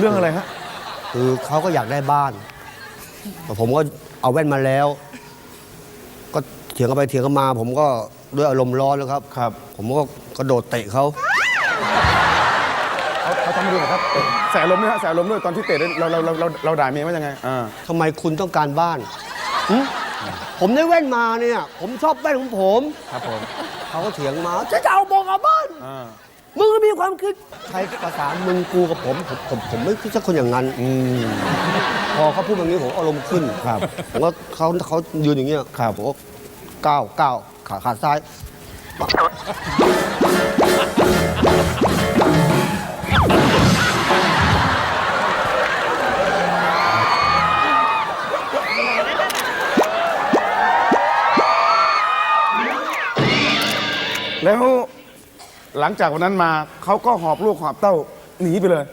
เรื่องอะไรฮะ คือเขาก็อยากได้บ้าน แต่ผมก็เอาแว่นมาแล้ว ก็เถียงกันไปเถียงกันมา ผมก็ด้วยอารมณ์ร้อนแล้วครับ ครับ ผมก็กระโดดเตะเขาเขาเขาทำให้ดูหน่อยครับแสลมด้วยฮะแสลมด้วยตอนที่เตะได้เราเราเราเราเราด่าเมียว่ายังไงอ่าทำไมคุณต้องการบ้านหึผมได้แว่นมาเนี่ย ผมชอบแว่นของผม ครับผมเขาก็เถียงมาจะจะเอาบอกเอาบ้าน อ่ามึงก็มี ความคิดใช้ภาษามึงกูกับผมผมผมผมไม่ใช่คนอย่างนั้นอืมพอเขาพูดแบบนี้ผมอารมณ์ขึ้นครับผมก็เขาเขายืนอย่างเงี้ยครับผมก็ก้าวก้าวขาขาซ้ายปักแล้ว หลังจากวันนั้นมาเขาก็หอบลูกหอบเต้าหนีไปเลย